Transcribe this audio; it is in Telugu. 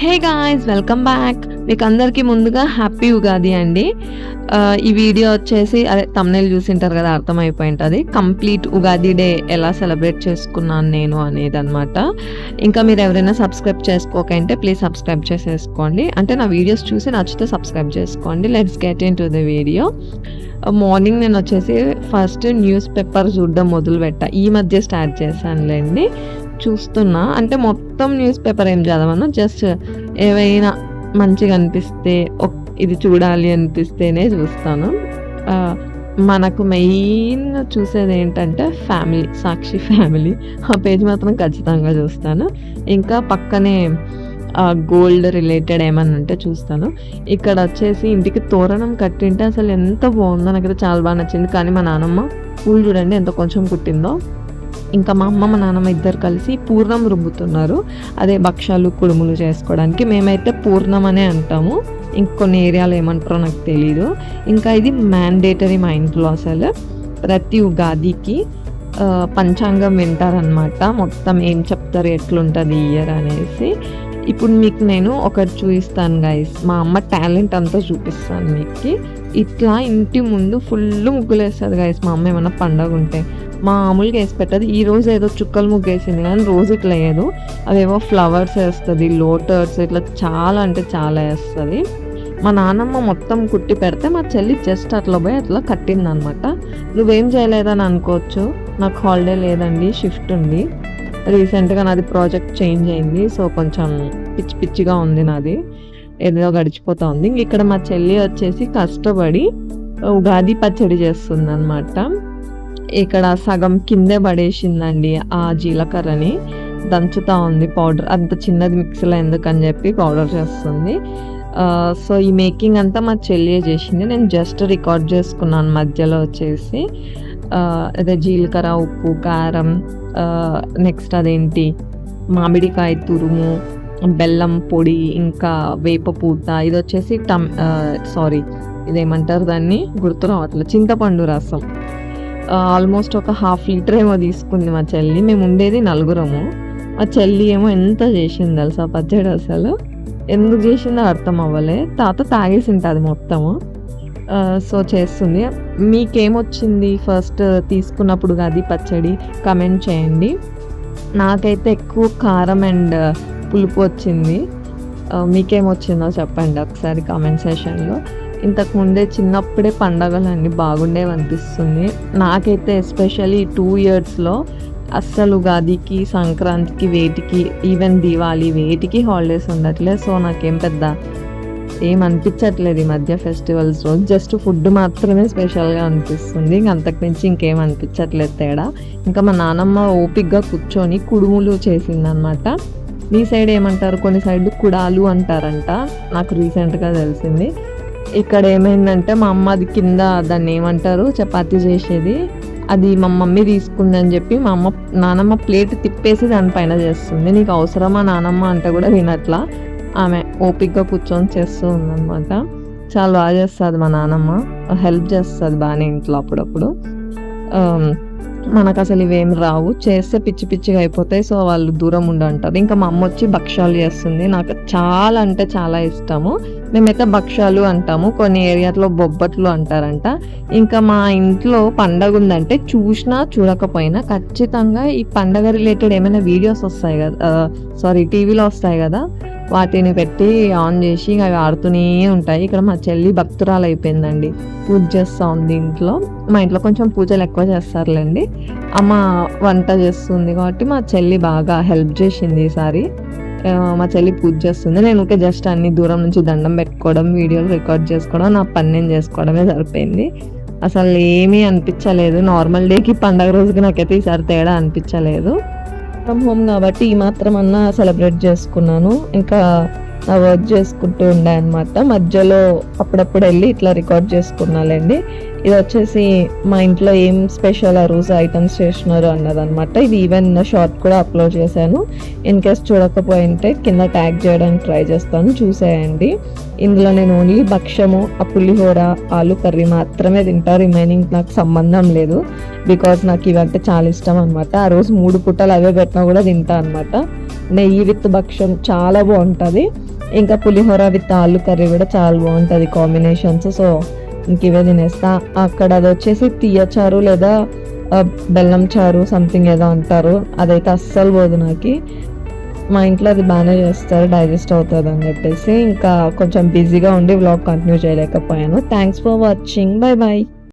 Hey guys welcome back. మీకు అందరికీ ముందుగా హ్యాపీ ఉగాది అండి. ఈ వీడియో వచ్చేసి అదే తమ్నేల్ చూసింటారు కదా అర్థమైపోయి ఉంటుంది కంప్లీట్ ఉగాది డే ఎలా సెలబ్రేట్ చేసుకున్నాను నేను అనేది అనమాట ఇంకా మీరు ఎవరైనా సబ్స్క్రైబ్ చేసుకోకంటే ప్లీజ్ సబ్స్క్రైబ్ చేసేసుకోండి. అంటే నా వీడియోస్ చూసి నచ్చితే సబ్స్క్రైబ్ చేసుకోండి. Let's get into the video morning నేను వచ్చేసి ఫస్ట్ న్యూస్ పేపర్ చూడడం మొదలు పెట్టా ఈ మధ్య స్టార్ట్ చేశానులేండి. చూస్తున్నా. అంటే మొత్తం న్యూస్ పేపర్ ఏం చదవను. జస్ట్ ఏవైనా మంచిగా అనిపిస్తే ఇది చూడాలి అనిపిస్తేనే చూస్తాను. మనకు మెయిన్ చూసేది ఏంటంటే ఫ్యామిలీ సాక్షి ఫ్యామిలీ. ఆ పేజ్ మాత్రం ఖచ్చితంగా చూస్తాను. ఇంకా పక్కనే గోల్డ్ రిలేటెడ్ ఏమైనా ఉంటే చూస్తాను. ఇక్కడ వచ్చేసి ఇంటికి తోరణం కట్టింటే అసలు ఎంత బాగుందో. నాకైతే చాలా బాగా నచ్చింది. కానీ మా నాన్నమ్మ పూలు చూడండి ఎంత కొంచెం కుట్టిందో. ఇంకా మా అమ్మ మా నాన్నమ్మ ఇద్దరు కలిసి పూర్ణం రుబ్బుతున్నారు. అదే భక్షాలు కుడుములు చేసుకోవడానికి మేమైతే పూర్ణం అనే అంటాము. ఇంకొన్ని ఏరియాలో ఏమంటారో నాకు తెలీదు. ఇంకా ఇది మ్యాండేటరీ మా ఇంట్లో అసలు. ప్రతి ఉగాదికి పంచాంగం వింటారనమాట మొత్తం ఏం చెప్తారు ఎట్లుంటుంది ఇయర్ అనేసి. ఇప్పుడు మీకు నేను ఒకటి చూపిస్తాను గైస్ మా అమ్మ టాలెంట్ అంతా చూపిస్తాను మీకు. ఇట్లా ఇంటి ముందు ఫుల్ ముగ్గులు వేస్తుంది గైస్ మా అమ్మ ఏమైనా పండగ ఉంటే. మామూలుగా వేసి పెట్టదు. ఈ రోజు ఏదో చుక్కలు ముగ్గు వేసింది కానీ రోజు ఇట్లా వేయదు అవేవో ఫ్లవర్స్ వేస్తుంది లోటర్స్ ఇట్లా చాలా అంటే చాలా వేస్తుంది. మా నాన్నమ్మ మొత్తం కుట్టి పెడితే మా చెల్లి జస్ట్ అట్లా పోయి అట్లా కట్టింది అనమాట నువ్వేం చేయలేదని అనుకోవచ్చు. నాకు హాలిడే లేదండి షిఫ్ట్ ఉంది. రీసెంట్గా నాది ప్రాజెక్ట్ చేంజ్ అయింది. సో కొంచెం పిచ్చి పిచ్చిగా ఉంది నాది. ఏదో గడిచిపోతా ఉంది. ఇక్కడ మా చెల్లి వచ్చేసి కష్టపడి ఉగాది పచ్చడి చేస్తుంది అనమాట ఇక్కడ సగం కిందే పడేసిందండి ఆ జీలకర్రని. దంచుతా ఉంది పౌడర్. అంత చిన్నది మిక్సీలో ఎందుకని చెప్పి పౌడర్ చేస్తుంది. సో ఈ మేకింగ్ అంతా మా చెల్లి చేసింది. నేను జస్ట్ రికార్డ్ చేసుకున్నాను మధ్యలో వచ్చేసి. అదే జీలకర్ర ఉప్పు కారం నెక్స్ట్ అదేంటి? మామిడికాయ తురుము బెల్లం పొడి ఇంకా వేప పూత. ఇది వచ్చేసి టమ్ సారీ ఇదేమంటారు దాన్ని? గుర్తు రావట్లేదు చింతపండు రసం. ఆల్మోస్ట్ ఒక హాఫ్ లీటర్ ఏమో తీసుకుంది మా చెల్లి. మేము ఉండేది నలుగురము. మా చెల్లి ఏమో ఎంత చేసింది తెలుసా పచ్చడి అసలు? ఎందుకు చేసిందో అర్థం అవ్వలే. తాత తాగేసి ఉంటుంది మొత్తము. సో చేస్తుంది. మీకేమొచ్చింది ఫస్ట్ తీసుకున్నప్పుడు అది పచ్చడి? కమెంట్ చేయండి. నాకైతే ఎక్కువ కారం అండ్ పులుపు వచ్చింది. మీకేమొచ్చిందో చెప్పండి ఒకసారి కామెంట్ సెషన్లో. ఇంతకు ముందే చిన్నప్పుడే పండగలు అన్నీ బాగుండేవి అనిపిస్తుంది నాకైతే ఎస్పెషల్లీ టూ ఇయర్స్లో అస్సలు ఉగాదికి సంక్రాంతికి వేటికి ఈవెన్ దివాళీ వేటికి హాలిడేస్ ఉండట్లేదు సో నాకేం పెద్ద ఏం అనిపించట్లేదు ఈ మధ్య ఫెస్టివల్స్ రోజు. జస్ట్ ఫుడ్ మాత్రమే స్పెషల్గా అనిపిస్తుంది. ఇంక అంతకుమించి ఇంకేం అనిపించట్లేదు తేడా. ఇంకా మా నానమ్మ ఓపిక్గా కూర్చొని కుడుములు చేసిందనమాట. మీ సైడ్ ఏమంటారు? కొన్ని సైడ్ కుడాలు అంటారంట. నాకు రీసెంట్గా తెలిసింది. ఇక్కడ ఏమైందంటే మా అమ్మ అది కింద దాన్ని ఏమంటారు? చపాతీ చేసేది. అది మా మమ్మీ తీసుకుందని చెప్పి మా అమ్మ నానమ్మ ప్లేట్ తిప్పేసి దానిపైన చేస్తుంది. నీకు అవసరమా నానమ్మ అంటే కూడా వినట్లా. ఆమె ఓపిక్గా కూర్చొని చేస్తూ ఉందన్నమాట. చాలా బాగా చేస్తుంది మా నానమ్మ. హెల్ప్ చేస్తుంది బాగానే ఇంట్లో అప్పుడప్పుడు. మనకు అసలు ఇవేం రావు. చేస్తే పిచ్చి పిచ్చిగా అయిపోతాయి. సో వాళ్ళు దూరం ఉండంటారు. ఇంకా మా అమ్మ వచ్చి భక్ష్యాలు చేస్తుంది. నాకు చాలా అంటే చాలా ఇష్టము. మేమైతే భక్ష్యాలు అంటాము. కొన్ని ఏరియాలో బొబ్బట్లు అంటారంట. ఇంకా మా ఇంట్లో పండగ ఉందంటే చూసినా చూడకపోయినా ఖచ్చితంగా ఈ పండగ రిలేటెడ్ ఏమైనా వీడియోస్ వస్తాయి కదా సారీ టీవీలో వస్తాయి కదా వాటిని పెట్టి ఆన్ చేసి అవి ఆడుతూనే ఉంటాయి. ఇక్కడ మా చెల్లి భక్తురాలు అయిపోయిందండి పూజ చేస్తూ ఉంది ఇంట్లో మా ఇంట్లో కొంచెం పూజలు ఎక్కువ చేస్తారులేండి. అమ్మ వంట చేస్తుంది కాబట్టి మా చెల్లి బాగా హెల్ప్ చేసింది ఈసారి. మా చెల్లి పూజ చేస్తుంది. నేను ఇంకా జస్ట్ అన్ని దూరం నుంచి దండం పెట్టుకోవడం వీడియోలు రికార్డ్ చేసుకోవడం నా పని నేను చేసుకోవడమే సరిపోయింది. అసలు ఏమీ అనిపించలేదు. నార్మల్ డేకి పండగ రోజుకి నాకైతే ఈసారి తేడా అనిపించలేదు. ఫ్రమ్ హోమ్ కాబట్టి ఈ మాత్రం అన్నా సెలబ్రేట్ చేసుకున్నాను. ఇంకా నా వర్క్ చేసుకుంటూ ఉండే అనమాట మధ్యలో అప్పుడప్పుడు వెళ్ళి ఇట్లా రికార్డ్ చేసుకున్నాలేండి. ఇది వచ్చేసి మా ఇంట్లో ఏం స్పెషల్ ఆ రోజు ఐటమ్స్ చేసినారు అన్నదనమాట ఇది ఈవెన్ షార్ట్ కూడా అప్లోడ్ చేశాను. ఇన్ కేస్ చూడకపోయింటే కింద ట్యాగ్ చేయడానికి ట్రై చేస్తాను. చూసేయండి. ఇందులో నేను ఓన్లీ భక్ష్యము ఆ పులిహోర ఆలు కర్రీ మాత్రమే తింటా. రిమైనింగ్ నాకు సంబంధం లేదు. బికాస్ నాకు ఇవంటే చాలా ఇష్టం అనమాట ఆ రోజు మూడు పుట్టలు అవే పెట్టినా కూడా తింటా అనమాట నెయ్యి విత్ భక్ష్యం చాలా బాగుంటుంది. ఇంకా పులిహోర విత్ ఆలు కర్రీ కూడా చాలా బాగుంటుంది కాంబినేషన్స్. సో ఇంక ఇవే తినేస్తా. అక్కడ అది వచ్చేసి తీయచారు లేదా బెల్లం చారు సంథింగ్ ఏదో అంటారు. అదైతే అస్సలు పోదు నాకు. మా ఇంట్లో అది బాగానే చేస్తారు డైజెస్ట్ అవుతుంది అని చెప్పేసి. ఇంకా కొంచెం బిజీగా ఉండి వ్లాగ్ కంటిన్యూ చేయలేకపోయాను. Thanks for watching bye bye